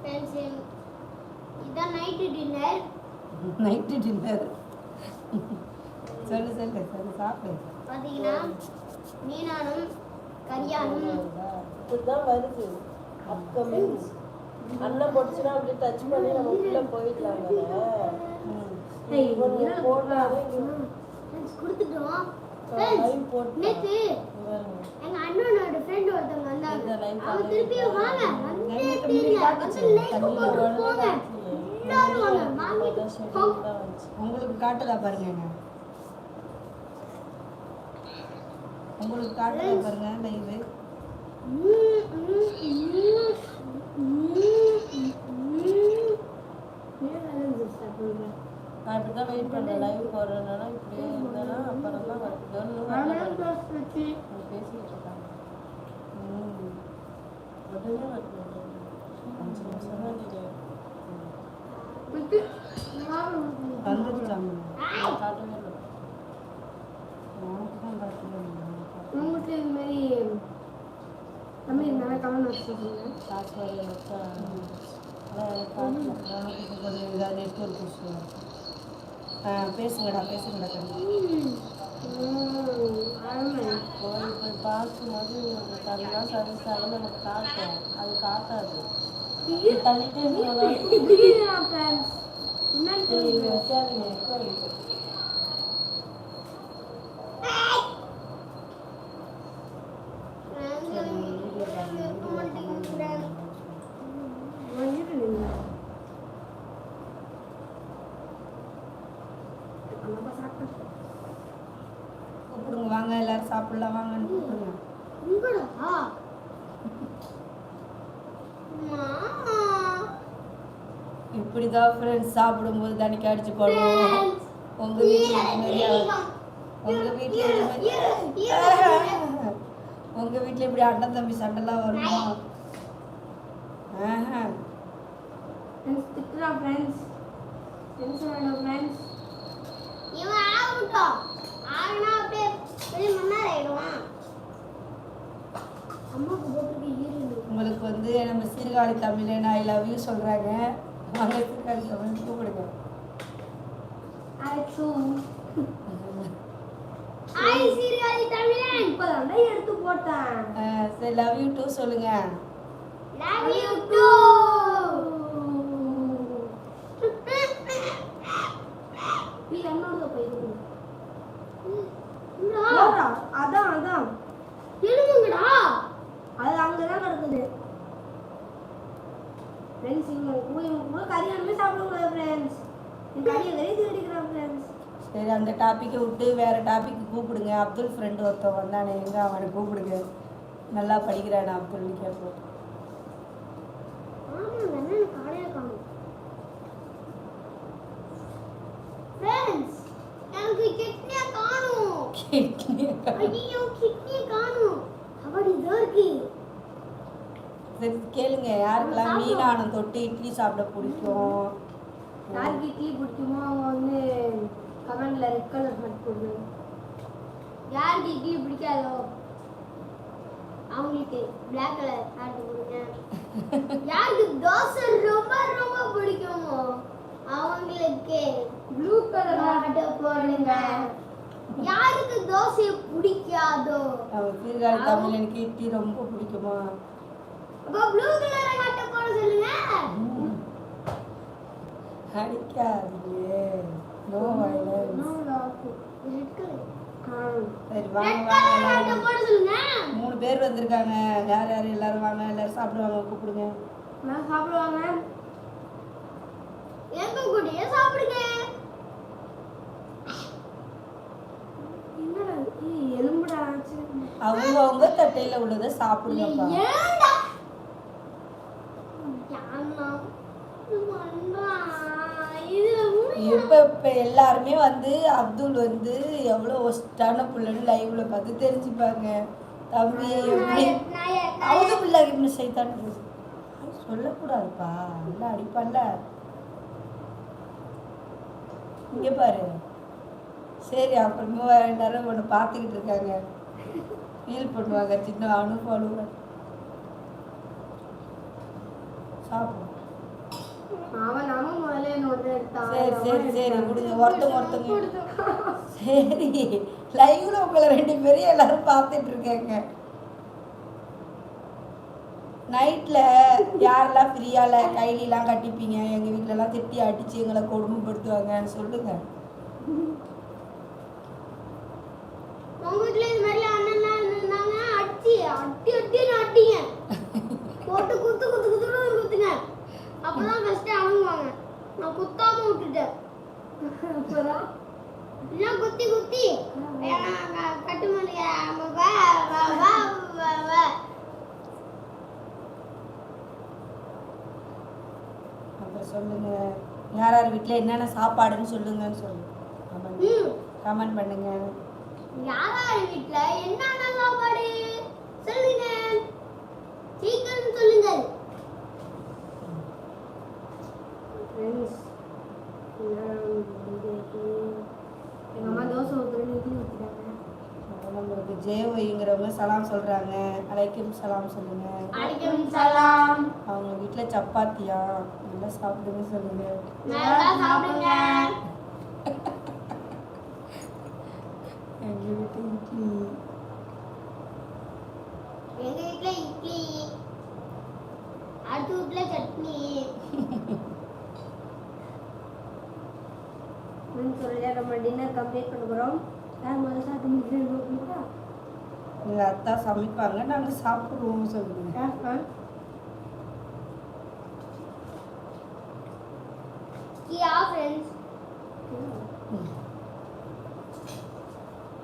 Friends இதான் night dinner night dinner சொல்லு சொல்லு சொல்லு சாப்பிடு. பார்த்தீங்கன்னா மீனானும் கரியானும் இதுதான் வருது. அப்கமிங் அண்ணன் போட்டுச்சுன்னா அப்படியே டச் பண்ணி நம்ம உள்ள போயிடலாம் ஃப்ரெண்ட்ஸ் கொடுத்துட்டோம். லைவ் ஃப்ரெண்ட்ஸ் போட்டு நேத்து எங்க அண்ணனோட ஃப்ரெண்ட் ஒருத்தவங்க வந்தாங்க. அவங்க திருப்பி வாங்க. வந்து தீருங்க வந்து லைக் போட்டு போங்க. எல்லாரும் வாங்க. வாங்கிட்டு போங்க உங்களுக்கு காட்டலா பாருங்க உங்களுக்கு காட்டலா பாருங்க லைவு ம், ம், ம், ம், ம். நான் இப்படி தான் வெயிட் பண்ணேன் லைவ் போடுறதுனால இப்படியே இருந்தேன்னா அப்புறம் தான் பேசிட்டு. உடனே வரணும் அஞ்சு நிமிஷம் தான் delay. வந்துருச்சாங்க உங்களுக்கு இது மாதிரி கொஞ்சம் இதாக நெட்ஒர்க் பேசுங்கடா பேசுங்கடா கண்ணு போய் போய் பார்க்கும்போது உங்களுக்கு தனியாக சர்வீஸ் ஆகி நமக்கு காட்டும் அது காட்டாது தள்ளிட்டே சரி, தெரியல. இங்க வைக்காதீங்க, எக்கோ அடிக்குது. ஃப்ரெண்ட்ஸ் இருக்க மாட்டேங்கிறேன் வந்துட்டு நீங்க. அம்மா சாப்பிட்டு கூப்பிடுங்க வாங்க சாப்பிடலாம் வாங்கன்னு கூப்பிடுங்க. உங்களா? இப்படிதான் ஃப்ரெண்ட்ஸ் சாப்பிடும்போது தனிக்கு அடிச்சு போடுவோம். உங்க வீட்டுல இது மாதிரியா உங்க வீட்டுல உங்க வீட்டுல இப்படி அண்ணன் தம்பி சண்டைலாம் வருமா? சீர்காழி தமிழன் ஐ லவ் யூ சொல்றாங்க. வாங்க சீர்காழி தமிழ் கூப்பிடுங்க சரி லவ் யூ டூ சொல்லுங்க. லவ் யூ டூ அதான் அதான். எழுதுங்கடா அது அங்கதான் கிடக்குது. ஃப்ரெண்ட்ஸ் இங்க கூட இவங்க கூட கறியானுமே சாப்பிடக்கூடாது ஃப்ரெண்ட்ஸ் என் கறியை வெறி தேடிக்கிறான் ஃப்ரெண்ட்ஸ் சரி அந்த டாப்பிக்கை விட்டு வேற டாபிக் கூப்பிடுங்க. அப்துல் ஃப்ரெண்டு ஒருத்தன் வந்தானே. எங்க அவனை கூப்பிடுங்க. நல்லா படிக்கிறான் அப்துல்னு கேட்போம். கிட்னியா காணும். அப்படி இதோ இருக்கு. சரி கேளுங்க யாருக்கெல்லாம் மீனானம் தொட்டு இட்லி சாப்பிட பிடிக்கும்? யாருக்கு இட்லி பிடிக்குமோ அவங்க வந்து கமெண்ட்ல ரெட் கலர் ஷர்ட் போடுங்க யாருக்கு இட்லி பிடிக்காதோ அவங்களுக்கு பிளாக் கலர் ஷர்ட் கொடுங்க. யாருக்கு தோசை ரொம்ப ரொம்ப பிடிக்குமோ அவங்களுக்கு ப்ளூ கலர் ஷர்ட் போடுங்க. யாருக்கு தோசை பிடிக்காதோ சீர்காழி தமிழனுக்கு இட்லி ரொம்ப பிடிக்குமா? அடிக்காதீங்க. நோ வயலன்ஸ் மூணு பேர் வந்திருக்காங்க. யார் யார்? எல்லாரும் வாங்க. எல்லாரும் சாப்பிடுவாங்க. கூப்பிடுங்க. சாப்பிடுவாங்க. எங்க கூடயே சாப்பிடுங்க. அவங்க அவங்க தட்டையில உள்ளதை சாப்பிடுங்கப்பா. இப்ப இப்ப எல்லாருமே வந்து அப்துல் வந்து எவ்வளவு ஒஸ்டான புள்ளன்னு லைவ்ல பார்த்து தெரிஞ்சுப்பாங்க. தம்பி எப்படி? அவங்க பிள்ளை இப்படி சைத்தான். சொல்லக்கூடாதுப்பா. நல்லா அடிப்பான்ல. இங்க பாரு. சரி அப்புறமா நேரம் ஒன்று பார்த்துக்கிட்டு இருக்காங்க. ஃபீல் பண்ணுவாங்க சின்ன அனுபவம் சாப்பிடும் அவன் நாம முதல்ல நோட்டு எடுத்தான் சரி சரி சரி விடுங்க ஒருத்தங்க ஒருத்தங்க கொடுத்தான். சரி லைவ்ல உங்களை ரெண்டு பேரும் எல்லாரும் பார்த்துட்டு இருக்காங்க நைட்டில் யாரெல்லாம் ஃப்ரீயால கைலிலாம் கட்டிப்பீங்க எங்கள் வீட்டிலலாம் திட்டி அடித்து எங்களை கொடுமைப்படுத்துவாங்கன்னு சொல்லுங்க உங்க வீட்ல இது மாதிரி அண்ணன்லாம் இருந்தாங்க அடி அடி அடின்னு அடிங்க போட்டு குத்து குத்து குத்துன்னு குத்துங்க அப்பதான் ஃபர்ஸ்ட் அடங்குவாங்க நான் குத்தாம விட்டுட்டேன் அப்புறம்? எல்லாம் குத்தி குத்தி. ஏன்னா க- கட்டு மணிய வா வா வா வா வா அப்புறம் சொல்லுங்க. யார் யார் வீட்டில் என்னென்ன சாப்பாடுன்னு சொல்லுங்கன்னு சொல்லுங்க கமெண்ட் ம். கமெண்ட் பண்ணுங்க. யாரார் வீட்ல என்னென்ன சாப்பாடு? சொல்லுங்க சீக்கிரம் சொல்லுங்கள் ஃப்ரெண்ட்ஸ் எங்க அம்மா தோசை ஊற்றுறேன்னு இட்லி ஊற்றிட்டாங்க நம்மளுக்கு ஜேஒய்ங்கிறவங்க சலாம் சொல்கிறாங்க அலைக்கும் சலாம் சொல்லுங்க. அலைக்கும் சலாம். அவங்க வீட்டில் சப்பாத்தியா? நல்லா சாப்பிடுங்க சொல்லுங்க. நல்லா சாப்பிடுங்க. எங்கள் வீட்டு இட்லி. எங்க வீட்ல இட்லி. அடுத்த வீட்ல சட்னி. சொல்லியா நம்ம டின்னர் கம்ப்ளீட் பண்ண எங்கள் அத்தா சமைப்பாங்க. நாங்கள் சாப்பிடுவோம் சொல்லுங்க. கியா ஃப்ரெண்ட்ஸ்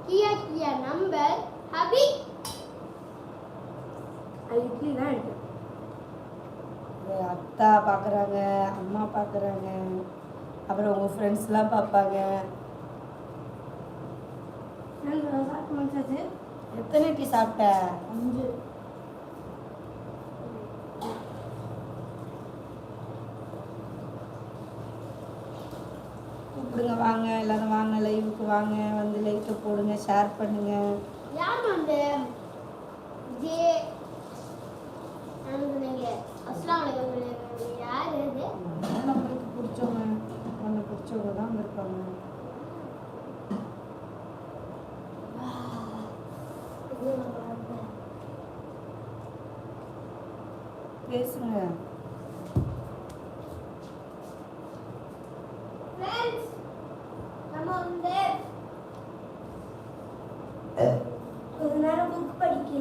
கியா கியா நம்பர் ஹபி இட்லி தான் எங்க அத்தா பார்க்குறாங்க அம்மா பார்க்குறாங்க அப்புறம் உங்கள் ஃப்ரெண்ட்ஸ்லாம் பார்ப்பாங்க சாப்பிட்டு முடிச்சாச்சு எத்தனை இட்லி சாப்பிட்ட? அஞ்சு. கூப்பிடுங்க வாங்க. எல்லாரும் வாங்க லைவுக்கு வாங்க. வந்து லைக்கை போடுங்க ஷேர் பண்ணுங்க. நம்மளுக்கு பிடிச்சவங்க நம்ம பிடிச்சவங்க தான் இருப்பாங்க பேசுங்க.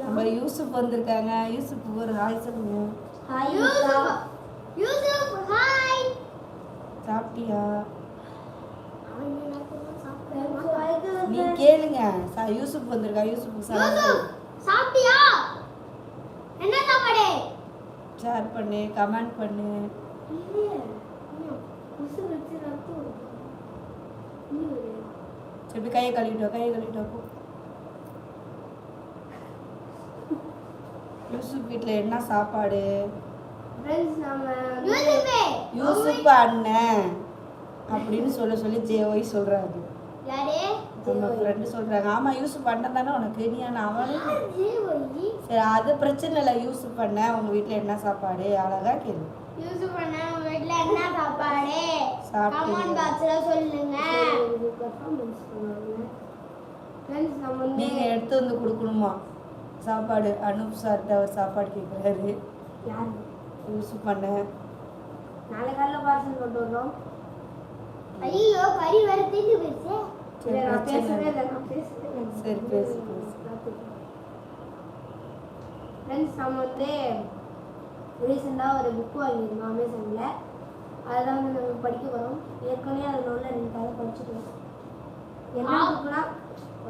நம்ம யூசுப் வந்திருக்காங்க. யூசுப் ஒரு ஹாய் சொல்லுங்க. ஹாய் யூசுப். யூசுப் ஹாய். சாப்பிட்டியா அவன் என்ன சாப்பிடுறான் நீ கேளுங்க. யூசுப் வந்திருக்கா யூசுப் சாப்பிட்டியா? என்ன சாப்பாடு? ஷேர் பண்ணு கமெண்ட் பண்ணு. சரி கையை கழுவிட்டோம் கையை கழுவிட்டோம் போ. யூசுப் வீட்டில் என்ன சாப்பாடு? யூசுப் அண்ணன் அப்படின்னு சொல்ல சொல்லி ஜேஒய் சொல்றாரு. யாரே நம்ம ஃப்ரெண்டு சொல்றாங்க. ஆமா யூசுப் அண்ணன் தானே உனக்கு நீ அவனு ஜீவொலி சரி அது பிரச்சனை இல்லை. யூசுப் அண்ணன் உங்க வீட்டில் என்ன சாப்பாடு? அழகா கேளு. யூசுப் அண்ணா உங்க வீட்ல என்ன சாப்பாடு. கமெண்ட் பாக்ஸ்ல சொல்லுங்க. பர்ஃபார்மன்ஸ் பண்ணுவாங்க ஃப்ரெண்ட்ஸ் நம்ம வந்து நீங்க எடுத்து வந்து கொடுக்கணுமா? சாப்பாடு. அனுப் சார்கிட்ட அவர் சாப்பாடு கேட்குறாரு யூசுப் அண்ணன் நாளை காலைல பார்சல் கொண்டு வரோம் ஐயோ கறி வேற தீந்து போயிடுச்சு. சரி, பேசு. ஃப்ரெண்ட்ஸ் நம்ம வந்து ரீசெண்டாக ஒரு புக் வாங்கியிருந்தோம் அமேசானில் அதை தான் வந்து நம்ம படிக்க போகிறோம் ஏற்கனவே அதில் உள்ள ரெண்டு கதை படிச்சுட்டோம் என்ன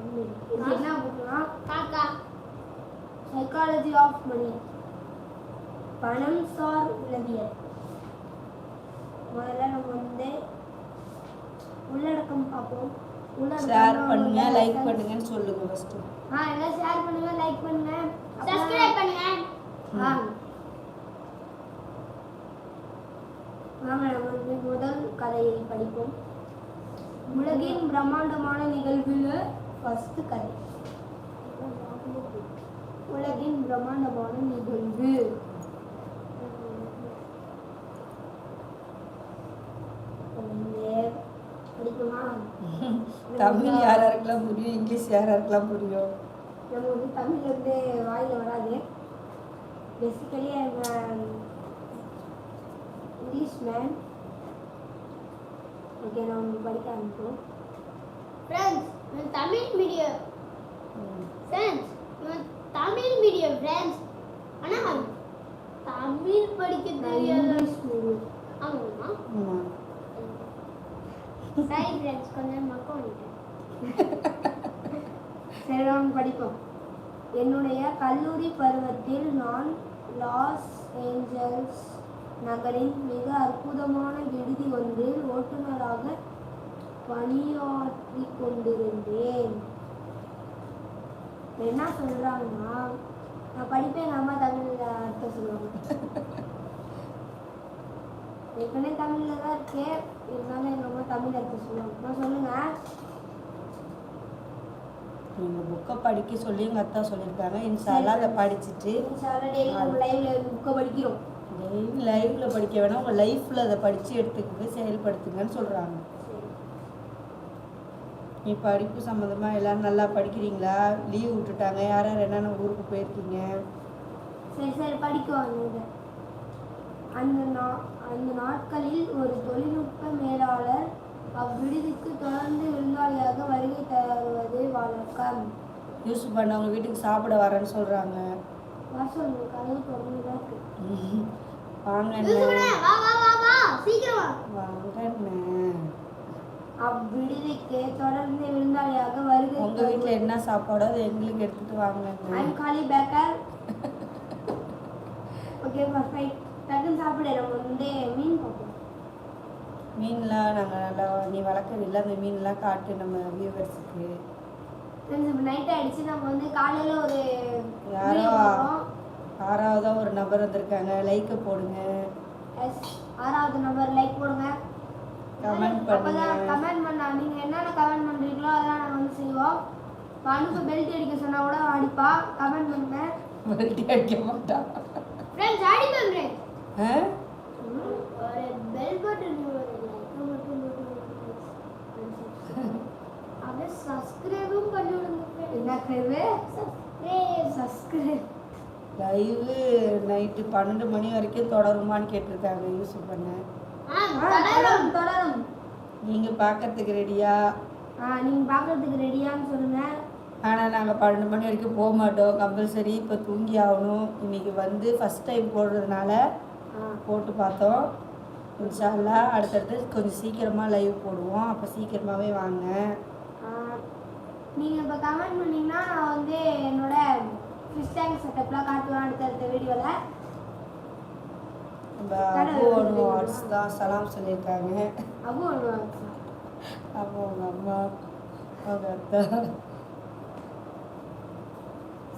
இது என்ன புக்குனா காக்கா சைக்காலஜி ஆஃப் மணி பணம் சார் உளவியல் முதல்ல நம்ம வந்து உள்ளடக்கம் பார்ப்போம் ஷேர் பண்ணுங்க லைக். பண்ணுங்கன்னு சொல்லுங்க ஃபர்ஸ்ட் ஆ எல்லாம் ஷேர் பண்ணுங்க லைக் பண்ணுங்க. சப்ஸ்கிரைப் பண்ணுங்க. ஆ. வாங்க நம்ம முதல் கதையை படிப்போம். உலகின் பிரம்மாண்டமான நிகழ்வுல ஃபர்ஸ்ட் கதை. உலகின் பிரம்மாண்டமான நிகழ்வு. தமிழ் யார் யாருக்கெல்லாம் புரியும்? இங்கிலீஷ் யார் யாருக்கெல்லாம் புரியும்? நம்ம வந்து தமிழ் வந்து வாயில் வராது. பேசிக்கலி இங்கிலீஷ் மேன் ஓகே நம்ம படிக்க ஆரம்பிப்போம் ஃப்ரெண்ட்ஸ் இவன் தமிழ் மீடியம் ஃப்ரெண்ட்ஸ் இவன் தமிழ் மீடியம் ஃப்ரெண்ட்ஸ் ஆனால் தமிழ் படிக்க நான் தெரியாத இங்கிலீஷ் மீடியம் ஆமாம் சரி ஃப்ரெண்ட்ஸ் கொஞ்சம் மக்கள் சரி நாம் படிப்போம். என்னுடைய கல்லூரி பருவத்தில் நான் லாஸ் ஏஞ்சல்ஸ் நகரின் மிக அற்புதமான விடுதி ஒன்றில் ஓட்டுநராக பணியாற்றி கொண்டிருந்தேன். என்ன சொல்றாங்கன்னா நான் படிப்பேன் எங்கள் அம்மா தமிழில் அர்த்தம் சொல்லுவாங்க. ஏற்கனவே தமிழில் தான் இருக்கேன் இருந்தாலும் எங்கள் அம்மா தமிழ் அர்த்தம் சொல்லுவாங்க நான் சொல்லுங்கள் நீங்கள் புக்கை படிக்க சொல்லி எங்கள் அத்தா சொல்லியிருக்காங்க. இன்ஷால்லாம் அதை படிச்சுட்டு புக்கை படிக்கிறோம். டெய்லி லைவ்ல படிக்க வேணாம். உங்கள் லைஃப்பில் அதை படித்து எடுத்துக்கிட்டு செயல்படுத்துங்கன்னு சொல்கிறாங்க நீ படிப்பு சம்மந்தமாக எல்லாரும் நல்லா படிக்கிறீங்களா? லீவ் விட்டுட்டாங்க. யார் யார் என்னென்ன ஊருக்கு போயிருக்கீங்க? சரி சரி படிக்குவாங்க அந்த அந்த நாட்களில் ஒரு தொழில்நுட்ப மேலாளர் அவ்விடுதிக்கு தொடர்ந்து விருந்தாளியாக வருகை தருவது வழக்கம். யூஸ் பண்ண அவங்க வீட்டுக்கு சாப்பிட வரேன்னு சொல்கிறாங்க வர சொல்லுங்க கதவு தான் இருக்கு. அவ்விடுதிக்கு தொடர்ந்து விருந்தாளியாக வருகை உங்கள் வீட்டில் என்ன சாப்பாடோ அதை எங்களுக்கு எடுத்துகிட்டு வாங்க ஐம் காலி பேக்கர். ஓகே பர்ஃபெக்ட் டக்குன்னு சாப்பிடு நம்ம வந்து மீன் பார்ப்போம். மீன்லாம் நாங்கள் நல்லா நீ வளர்க்குறீல்ல அந்த மீன்லாம் காட்டு நம்ம வியூவர்ஸுக்கு நைட் ஆயிடுச்சு நம்ம வந்து காலையில் ஒரு யாரோ video போடுறோம். ஆறாவதா ஒரு நபர் வந்திருக்காங்க லைக்கை போடுங்க. எஸ் ஆறாவது நம்பர் லைக் போடுங்க. கமெண்ட் பண்ணுங்க. கமெண்ட் பண்ணா நீங்க என்னென்ன கமெண்ட் பண்றீங்களோ அதெல்லாம் நாங்க வந்து செய்வோம். அனுப்பு பெல்ட் அடிக்க சொன்னா கூட அடிப்பா. கமெண்ட் பண்ணுங்க. வெல்டி அடிக்க மாட்டான் ஃப்ரெண்ட்ஸ் அடிப்பேன் ஃப்ரெண்ட்ஸ் லைவு நைட்டு பன்னெண்டு மணி வரைக்கும் தொடருமான்னு கேட்டிருக்காங்க யூஸ் பண்ண. ஆ தொடரும் நீங்கள் பார்க்கறதுக்கு ரெடியா ஆ நீங்க பாக்குறதுக்கு ரெடியான்னு சொல்லுங்க. ஆனால் நாங்கள் பன்னெண்டு மணி வரைக்கும் போக மாட்டோம். கம்பல்சரி இப்போ தூங்கி ஆகணும். இன்னைக்கு வந்து ஃபஸ்ட் டைம் போடுறதுனால போட்டு பார்த்தோம். இன்ஷால்லா அடுத்தடுத்து கொஞ்சம் சீக்கிரமாக லைவ் போடுவோம். அப்போ சீக்கிரமாகவே வாங்க. ஆ, நீங்க இப்ப கமெண்ட் பண்ணீங்கன்னா நான் வந்து என்னோட ஃபிஷ் டேங்க் செட்டப்லாம் காட்டுவேன் அடுத்தடுத்த வீடியோல நம்ம அபு தான் சலாம் சொல்லியிருக்காங்க. அபு ஒன்று அப்போ அவங்க அம்மா அவங்க அத்தா.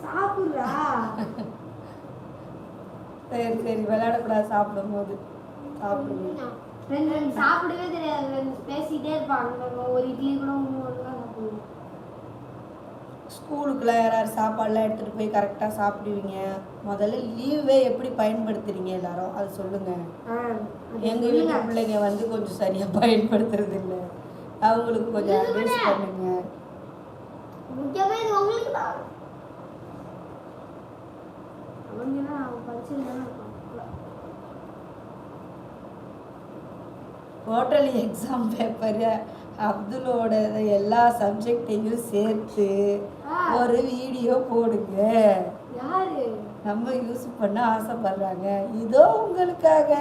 சாப்பிட்றா. சரி சரி விளையாடக்கூடாது சாப்பிடும்போது. சாப்பிடுங்க. ரெண்டு ரெண்டு சாப்பிடவே தெரியாது. ரெண்டு பேசிட்டே இருப்பாங்க. ஒரு இட்லி கூட ஒன்று ஸ்கூலுக்குலாம் யாராவது சாப்பாடுலாம் எடுத்துகிட்டு போய் கரெக்டாக சாப்பிடுவீங்க? முதல்ல லீவே எப்படி பயன்படுத்துறீங்க எல்லாரும்? அது எங்கள் சொல்லுங்க. வீட்டு பிள்ளைங்க வந்து கொஞ்சம் சரியாக பயன்படுத்துறது இல்லை. அவங்களுக்கு கொஞ்சம் அட்வைஸ் பண்ணுங்க. அவங்கன்னா அவன் படிச்சிருந்தானே டோட்டல் எக்ஸாம் பேப்பர் அப்துல்லோட எல்லா சப்ஜெக்டையும் சேர்த்து. ஒரு வீடியோ போடுங்க. யாரு? நம்ம யூஸ் பண்ண ஆசைப்படுறாங்க. இதோ உங்களுக்காக.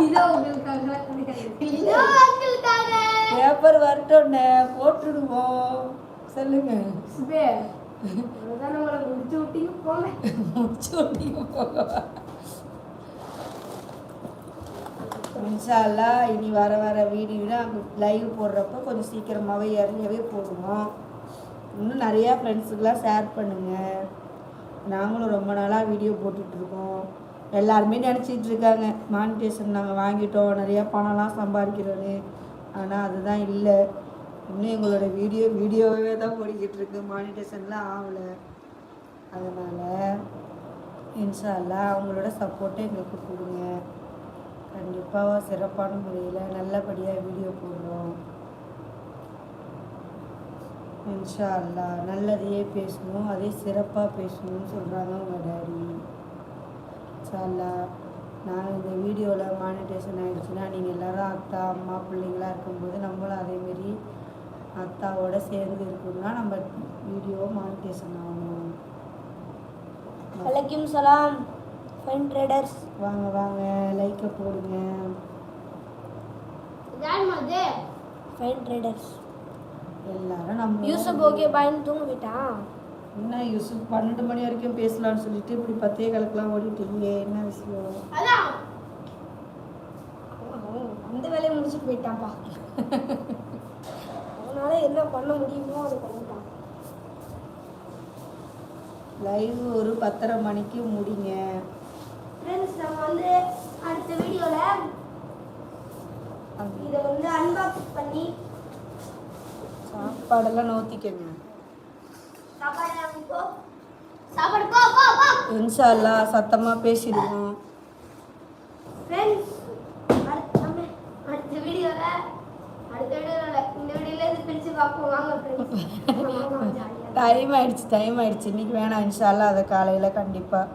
இதோ உங்களுக்காக. பேப்பர் வரட்டோன்னே போட்டுடுவோம். சொல்லுங்க. மின்சாலா இனி வர வர வீடியோல லைவ் போடுறப்போ கொஞ்சம் சீக்கிரமாகவே இறங்கவே போடுவோம். இன்னும் நிறையா ஃப்ரெண்ட்ஸுக்கெலாம் ஷேர் பண்ணுங்கள் நாங்களும் ரொம்ப நாளாக வீடியோ போட்டுட்ருக்கோம் எல்லாருமே நினச்சிட்டு இருக்காங்க மானிட்டேஷன் நாங்கள் வாங்கிட்டோம் நிறையா பணம்லாம் சம்பாதிக்கிறோன்னு. ஆனால் அதுதான் இல்லை. இன்னும் எங்களோட வீடியோ வீடியோவே தான் ஓடிக்கிட்டு இருக்கு. மானிட்டேஷன்லாம் ஆகலை. அதனால் இன்ஷால்லா அவங்களோட சப்போர்ட்டை எங்களுக்கு கொடுங்க. கண்டிப்பாக சிறப்பான முறையில் நல்லபடியாக வீடியோ போடுறோம். இன்ஷா அல்லா நல்லதையே பேசணும். அதே சிறப்பாக பேசணும்னு சொல்கிறாங்க உங்கள் டேடி இன்ஷால்லா நான் இந்த வீடியோவில் மானிட்டேஷன் ஆகிடுச்சுன்னா நீங்கள் எல்லோரும் அத்தா அம்மா பிள்ளைங்களா இருக்கும்போது நம்மளும் அதேமாரி அத்தாவோட சேர்ந்து இருக்கணும்னா நம்ம வீடியோ மானிட்டேஷன் ஆகணும் வலைக்கும் சலாம். ஃபைன் ட்ரேடர்ஸ் வாங்க வாங்க. லைக்கை போடுங்க. ஃபைன் ட்ரேடர்ஸ் எல்லாரும் நம்ம யூசப் ஓகே பாயின்னு தூங்க விட்டான் என்ன யூசுப்? பன்னெண்டு மணி வரைக்கும் பேசலாம்னு சொல்லிட்டு இப்படி பத்தே கலக்கெல்லாம் ஓடிட்டீங்க என்ன விஷயம்? அந்த வேலையை முடிச்சுட்டு போயிட்டான்ப்பா. அவனால என்ன பண்ண முடியுமோ அதை பண்ணிட்டான். லைவ் ஒரு பத்தரை மணிக்கு முடிங்க. ஃப்ரெண்ட்ஸ் நம்ம வந்து அடுத்த வீடியோவில் இதை வந்து அன்பாக்ஸ் பண்ணி சாப்பாடெல்லாம் நோத்திக்கங்க. சாப்பாடு வாங்கிக்கோ சாப்பாடு போ போ போ. இன்ஷா அல்லா சத்தமாக பேசிடுவோம். ஃப்ரெண்ட்ஸ் அடுத்த நம்ம அடுத்த வீடியோவில் அடுத்த வீடியோவில் இந்த வீடியோவில் இது பிரித்து பார்ப்போம் வாங்க ஃப்ரெண்ட்ஸ் டைம் ஆயிடுச்சு டைம் ஆயிடுச்சு. இன்னைக்கு வேணாம் இன்ஷா அல்லா அதை காலையில் கண்டிப்பாக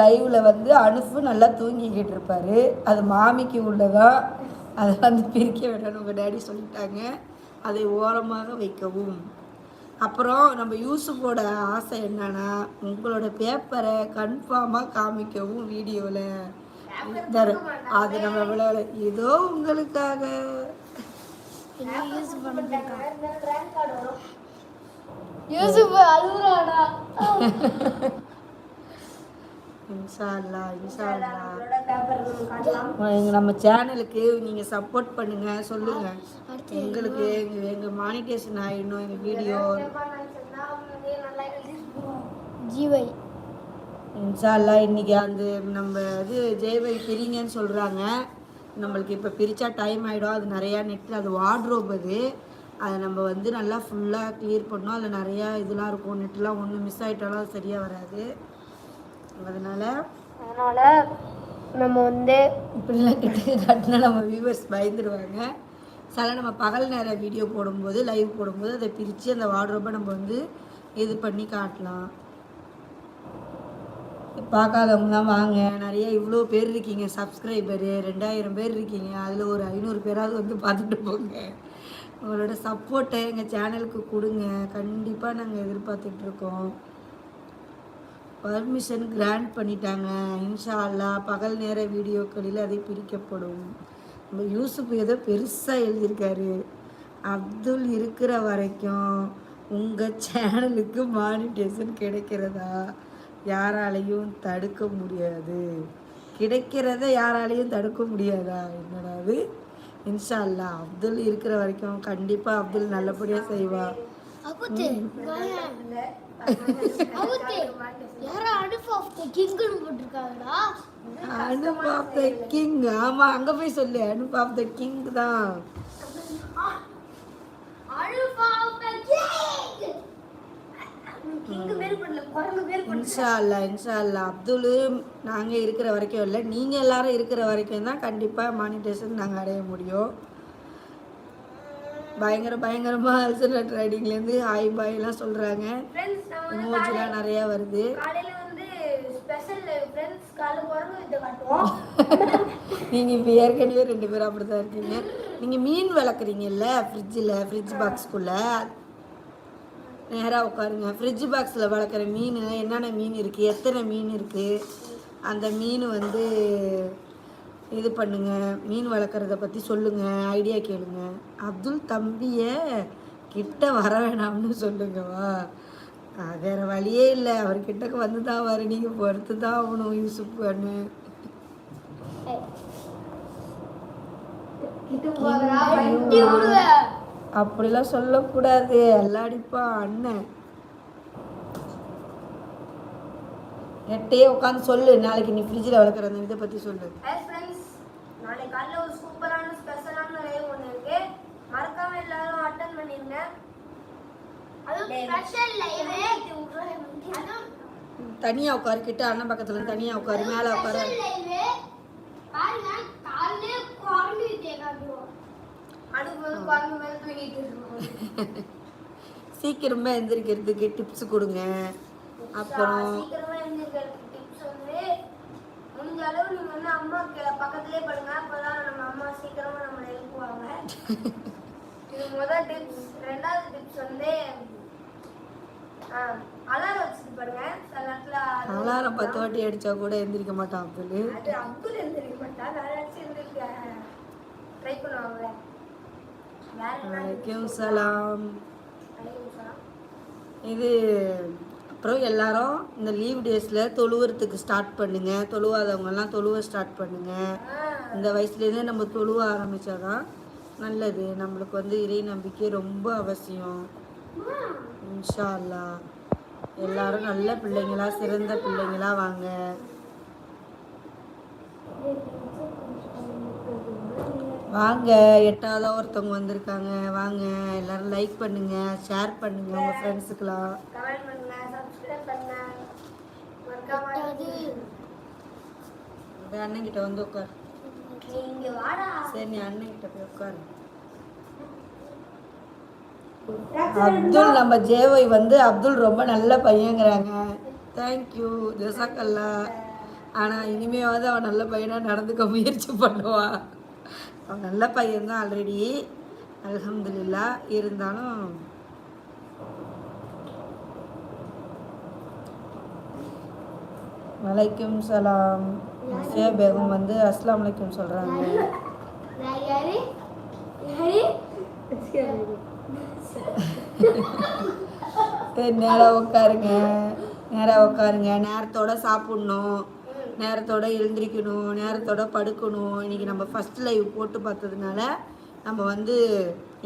லைவ்ல வந்து அனுப்பு நல்லா தூங்கிக்கிட்டு இருப்பாரு. அது மாமிக்கு உள்ளதா அதை வந்து பிரிக்க வேண்டாம்னு உங்கள் டேடி சொல்லிட்டாங்க. அதை ஓரமாக வைக்கவும். அப்புறம் நம்ம யூசுஃபோட ஆசை என்னன்னா உங்களோட பேப்பரை கன்ஃபார்மாக காமிக்கவும் வீடியோவில் அது நம்ம விளையாட ஏதோ உங்களுக்காக. நம்ம சேனலுக்கு நீங்க சப்போர்ட் பண்ணுங்க சொல்லுங்க. எங்களுக்கு எங்க எங்க மானிட்டேஷன் ஆயிடணும் எங்க வீடியோ ஜீவை. இன்ஷா அல்லா இன்னைக்கு அந்த நம்ம இது ஜெயவை பிரிங்கன்னு சொல்றாங்க. நம்மளுக்கு இப்போ பிரிச்சா டைம் ஆயிடும். அது நிறையா நெட்டில் அது வார்ட்ரோப் அது. அதை நம்ம வந்து நல்லா ஃபுல்லாக க்ளியர் பண்ணோம். அதில் நிறையா இதெல்லாம் இருக்கும். நெட்லாம் ஒன்று மிஸ் ஆகிட்டாலும் அது சரியாக வராது. அதனால அதனால நம்ம வந்து இப்படிலாம் கிட்ட காட்டினா நம்ம வியூவர்ஸ் பயந்துருவாங்க. சில நம்ம பகல் நேர வீடியோ போடும்போது லைவ் போடும்போது அதை பிரித்து அந்த வார்ட்ரோப்பை நம்ம வந்து இது பண்ணி காட்டலாம். பார்க்காதவங்க தான் வாங்க. நிறைய இவ்வளோ பேர் இருக்கீங்க சப்ஸ்கிரைபரு ரெண்டாயிரம் பேர் இருக்கீங்க. அதில் ஒரு ஐநூறு பேராவது வந்து பார்த்துட்டு போங்க. உங்களோட சப்போர்ட்டை எங்கள் சேனலுக்கு கொடுங்க. கண்டிப்பாக நாங்கள் எதிர்பார்த்துட்ருக்கோம் பர்மிஷன் கிராண்ட் பண்ணிட்டாங்க. இன்ஷா அல்லா பகல் நேர வீடியோக்களில் அதை பிரிக்கப்படும். நம்ம யூசுப் ஏதோ பெருசாக எழுதியிருக்காரு. அப்துல் இருக்கிற வரைக்கும் உங்கள் சேனலுக்கு மானிட்டேஷன் கிடைக்கிறதா? யாராலையும் தடுக்க முடியாது. கிடைக்கிறத யாராலையும் தடுக்க முடியாதா? என்னடா அது இன்ஷா அல்லா அப்துல் இருக்கிற வரைக்கும் கண்டிப்பாக அப்துல் நல்லபடியாக செய்வா. அனுப் ஆஃப் த கிங் ஆமா அங்க போய் சொல்லு. அனுப் ஆஃப் த கிங் தான் அனுப் ஆஃப் த கிங் கிங்கு பேர் பண்ணல குரங்கு பேர் இன்ஷா அல்லா இன்ஷா அல்லா அப்துல் நாங்க இருக்கிற வரைக்கும் இல்லை. நீங்க எல்லாரும் இருக்கிற வரைக்கும் தான் கண்டிப்பா மானிட்டேஷன் நாங்க அடைய முடியும். பயங்கர பயங்கரமா அல்சனட் ரைடிங்லேருந்து ஹாய் பாய் எல்லாம் சொல்றாங்க. ஃப்ரெண்ட்ஸ் நம்ம வந்து இமோஜிலாம் நிறைய வருது. காலையில வந்து ஸ்பெஷல் ஃப்ரெண்ட்ஸ் காலைல குரங்கு வித்தை காட்டுவோம். நீங்க இப்போ ஏற்கனவே ரெண்டு பேரும் அப்படிதான் இருக்கீங்க. நீங்க மீன் வளர்க்குறீங்கல்ல ஃப்ரிட்ஜில் ஃப்ரிட்ஜ் பாக்ஸ்க்குள்ள நேராக உட்காருங்க. ஃப்ரிட்ஜ் பாக்ஸில் வளர்க்குற மீன் என்னென்ன மீன் இருக்குது எத்தனை மீன் இருக்குது அந்த மீன் வந்து இது பண்ணுங்க. மீன் வளர்க்குறத பற்றி சொல்லுங்கள் ஐடியா கேளுங்க. அப்துல் தம்பியை கிட்ட வர வேணாம்னு சொல்லுங்கவா வேறு வழியே இல்லை. அவர் கிட்டக்கு வந்து தான் வர நீங்கள் பொறுத்து தான் ஆகணும் யூசுப்னு கிட்ட போகிறா அப்படிலாம் சொல்லக்கூடாது. அல்லாடிப்பா அண்ணன் எட்டையே உட்காந்து சொல்லு. நாளைக்கு நீ ஃப்ரிட்ஜில் வளர்க்குற அந்த இதை பற்றி சொல்லு. நாளைக்கு காலைல ஒரு சூப்பரான ஸ்பெஷலான லைவ் ஒன்று இருக்கு. மறக்காம எல்லாரும் அட்டன் பண்ணிருங்க. அதுவும் ஸ்பெஷல் லைவ் அதுவும் தனியாக உட்காரு கிட்ட அண்ணன் பக்கத்தில் தனியாக உட்காரு மேலே உட்காரு. பாருங்க காலையிலே குரங்கு வித்தியை சீக்கிரமா எந்திரிக்கிறதுக்கு டிப்ஸ் கொடுங்க. அப்புறம் முடிஞ்ச அளவு நீங்க வந்து அம்மா பக்கத்துலயே படுங்க. அப்பதான் நம்ம அம்மா சீக்கிரமா நம்மளை எழுப்புவாங்க. இது முதல் டிப்ஸ் ரெண்டாவது டிப்ஸ் வந்து அலாரம் வச்சுட்டு பாருங்க சில நேரத்துல அலாரம் பத்து வாட்டி அடிச்சா கூட எந்திரிக்க மாட்டான் அப்புல் அது அப்துல் எழுந்திருக்க மாட்டா வேற யாராச்சும் எழுந்திருக்க ட்ரை பண்ணுவாங்க வேற என்ன வலைக்கும் சலாம். இது அப்புறம் எல்லாரும் இந்த லீவ் டேஸில் தொழுவுறதுக்கு ஸ்டார்ட் பண்ணுங்க. தொழுவாதவங்கெல்லாம் தொழுவ ஸ்டார்ட் பண்ணுங்க. இந்த வயசுலேருந்தே நம்ம தொழுவ ஆரம்பிச்சாதான் நல்லது. நம்மளுக்கு வந்து இறை நம்பிக்கை ரொம்ப அவசியம். இன்ஷா அல்லாஹ். எல்லாரும் நல்ல பிள்ளைங்களா சிறந்த பிள்ளைங்களா வாங்க. வாங்க எட்டாவதா ஒருத்தவங்க வந்திருக்காங்க. வாங்க எல்லாரும் லைக் பண்ணுங்க ஷேர் பண்ணுங்க உங்க ஃப்ரெண்ட்ஸுக்கெல்லாம் கமெண்ட் பண்ணுங்க சப்ஸ்கிரைப் பண்ணுங்க. மறக்காம இந்த அண்ணன் கிட்ட வந்து உட்கார். நீ இங்க வாடா. சரி நீ அண்ணன் கிட்ட போய் உட்காரு. அப்துல் நம்ம ஜேவை வந்து அப்துல் ரொம்ப நல்ல பையங்கிறாங்க. தேங்க்யூ ஜசாக்கல்லா. ஆனால் இனிமேவாவது அவன் நல்ல பையனாக நடந்துக்க முயற்சி பண்ணுவான். அவன் நல்ல பையன்தான் ஆல்ரெடி அலமதுல்லா இருந்தாலும் வலைக்கும் சலாம். சே பேகம் வந்து அஸ்லாம் வலைக்கும் சொல்கிறாங்க சரி நேராக உட்காருங்க. நேராக உட்காருங்க. நேரத்தோட சாப்பிட்ணும். நேரத்தோட எழுந்திரிக்கணும் நேரத்தோட படுக்கணும். இன்னைக்கு நம்ம ஃபர்ஸ்ட் லைவ் போட்டு பார்த்ததுனால நம்ம வந்து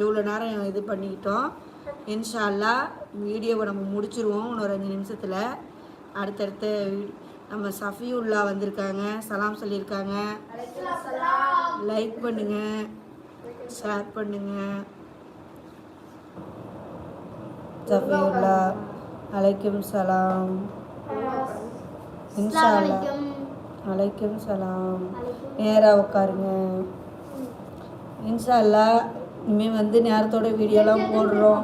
இவ்வளோ நேரம் இது பண்ணிக்கிட்டோம். இன்ஷா அல்லாஹ் வீடியோவை நம்ம முடிச்சிருவோம் இன்னொரு அஞ்சு நிமிஷத்தில். அடுத்தடுத்த நம்ம சஃபியுல்லா வந்திருக்காங்க. சலாம் சொல்லியிருக்காங்க. லைக் பண்ணுங்க. ஷேர் பண்ணுங்க. சஃபியுல்லா. அலைக்கும் சலாம். இன்ஷா அலைக்கும் சலாம். நேராக உட்காருங்க இன்ஷா அல்லாஹ் இனிமேல் வந்து நேரத்தோட வீடியோலாம் போடுறோம்.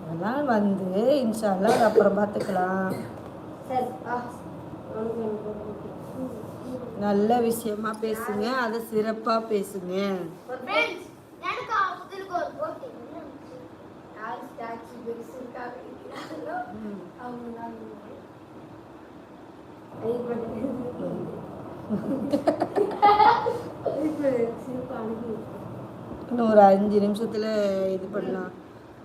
அதெல்லாம் வந்து இன்ஷா அல்லாஹ் அது அப்புறம் பார்த்துக்கலாம் நல்ல விஷயமா பேசுங்க அதை சிறப்பாக பேசுங்க. ஃப்ரெண்ட்ஸ் இன்னும் ஒரு அஞ்சு நிமிஷத்தில் இது பண்ணலாம்.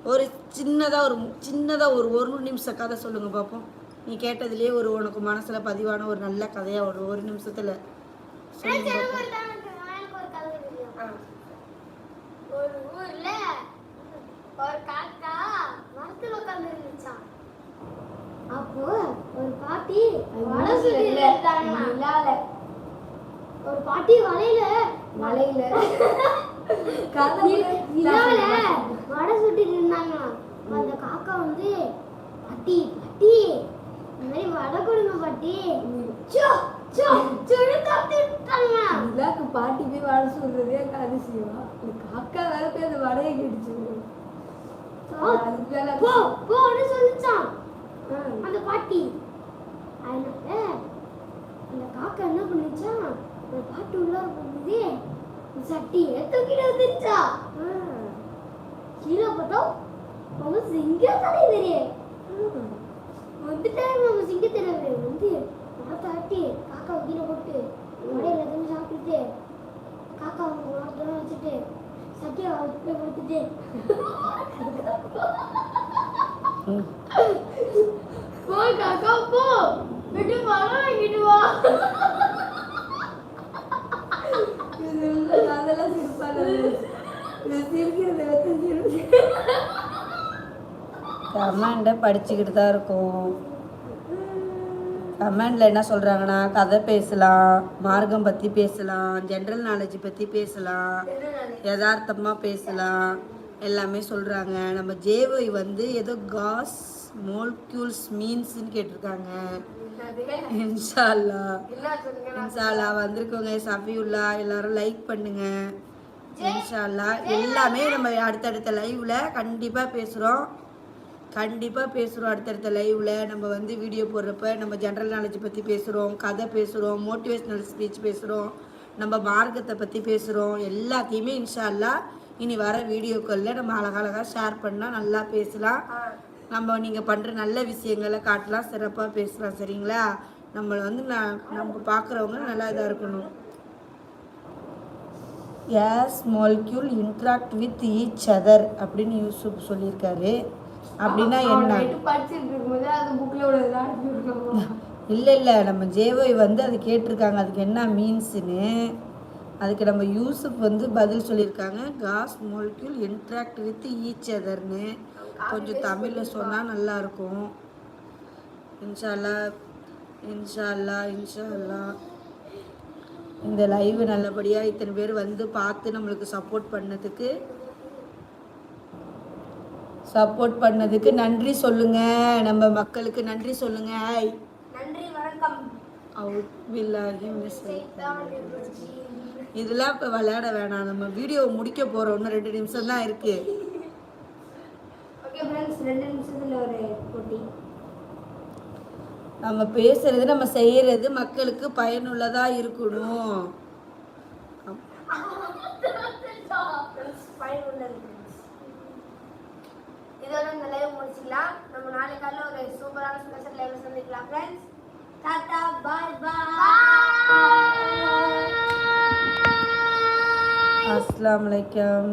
ஒரு சின்னதாக ஒரு சின்னதாக ஒரு ஒரு நிமிஷம் கதை சொல்லுங்கள் பார்ப்போம் நீ கேட்டதுலேயே ஒரு உனக்கு மனசில் பதிவான ஒரு நல்ல கதையாக ஒரு ஒரு நிமிஷத்தில் ஒரு ஒரு ஊர்ல காக்கா மரத்துல உட்கார்ந்து இருந்துச்சான் அப்போ ஒரு பாட்டி வலை சுத்திட்டு இருந்தாங்களாம். நிலால ஒரு பாட்டி வலையில? மலையில நி- நிலாவுல வடை சுட்டிட்டு இருந்தாங்களாம் அந்த காக்கா வந்து பாட்டி பாட்டி இந்த மாதிரி வடை கொடுங்க பாட்டி. சோ சோ சொல்லி பாட்டி போய் வடை சொல்றதே அதிசயமா? இந்த காக்கா வேற போய் அந்த வடையை கடிச்சு அதுக்கு மேல போ போன்னு சொல்லிச்சான். அந்த பாட்டி. அதனால அந்த காக்கா என்ன பண்ணுச்சான் அந்த பாட்டி உள்ள போகுது சட்டியை தூக்கிட்டு வந்துருச்சா. கீழே பார்த்தா அவங்க சிங்க தலைவரே வந்துட்டாரு நம்ம சிங்க தலைவரே வந்து மரத்தை ஆட்டி காக்கா கீழே போட்டு வடையில எதுவும் சாப்பிட்டுட்டு காக்கா அவங்க மரத்துல வச்சுட்டு சட்டியை அவர்கிட்ட கொடுத்துட்டு ம். போய் காக்கா போ விட்டு பழம் வாங்கிட்டு வா அதெல்லாம் சிரிப்பான சிரிக்கிறத வச்சு சிரிப்பு கமெண்டை படிச்சுக்கிட்டு தான் இருக்கோம். கமெண்டில் என்ன சொல்கிறாங்கன்னா கதை பேசலாம் மார்க்கம் பற்றி பேசலாம் ஜென்ரல் நாலேஜ் பற்றி பேசலாம் யதார்த்தமாக பேசலாம் எல்லாமே சொல்கிறாங்க நம்ம ஜேவை வந்து ஏதோ காஸ் மோல்கியூல்ஸ் மீன்ஸ்ன்னு கேட்டிருக்காங்க. இன்ஷால்லா. இன்ஷால்லா வந்திருக்கோங்க சஃபியுல்லா. எல்லாரும் லைக் பண்ணுங்கள் இன்ஷால்லா எல்லாமே நம்ம அடுத்தடுத்த லைவில் கண்டிப்பாக பேசுகிறோம் கண்டிப்பாக பேசுகிறோம் அடுத்தடுத்த லைவில் நம்ம வந்து வீடியோ போடுறப்ப நம்ம ஜென்ரல் நாலேஜ் பற்றி பேசுகிறோம் கதை பேசுகிறோம் மோட்டிவேஷ்னல் ஸ்பீச் பேசுகிறோம் நம்ம மார்க்கத்தை பற்றி பேசுகிறோம் எல்லாத்தையுமே இன்ஷால்லா இனி வர வீடியோக்களில் நம்ம அழகழகாக ஷேர் பண்ணால் நல்லா பேசலாம். நம்ம நீங்கள் பண்ணுற நல்ல விஷயங்களை காட்டலாம் சிறப்பாக பேசலாம் சரிங்களா? நம்மளை வந்து நான் நம்ம பார்க்குறவங்க நல்லா இதாக இருக்கணும். Yes molecule interact with each other அப்படின்னு யூசுப் சொல்லியிருக்காரு. அப்படின்னா என்ன? இல்லை இல்லை நம்ம ஜேஒய் வந்து அது கேட்டிருக்காங்க. அதுக்கு என்ன மீன்ஸுன்னு அதுக்கு நம்ம யூசுப் வந்து பதில் சொல்லியிருக்காங்க. Cause molecule interact with each அதர்னு கொஞ்சம் தமிழில் சொன்னால் நல்லாயிருக்கும். இன்ஷால்லா இன்ஷால்லா இன்ஷால்லா. இந்த லைவ் நல்லபடியாக இத்தனை பேர் வந்து பார்த்து நம்மளுக்கு சப்போர்ட் பண்ணதுக்கு சப்போர்ட் பண்ணதுக்கு நன்றி சொல்லுங்க. நம்ம மக்களுக்கு நன்றி சொல்லுங்க. ஹாய் நன்றி வணக்கம். இதெல்லாம் இப்போ விளையாட வேணாம். நம்ம வீடியோ முடிக்க போகிறோம் இன்னும் ரெண்டு நிமிஷம் தான் இருக்கு. ஓகே ஃப்ரெண்ட்ஸ் ரெண்டு நிமிஷத்துல ஒரு போட்டி. நம்ம பேசுறது நம்ம செய்யறது மக்களுக்கு பயனுள்ளதா இருக்கணும். இதோட இந்த லைவ் முடிச்சுக்கலாம். நம்ம நாளை காலையில் ஒரு சூப்பரான ஸ்பெஷல் லைவ்ல சந்திக்கலாம் ஃப்ரெண்ட்ஸ் டாடா பாய் பாய். அஸ்ஸலாமு அலைக்கும்.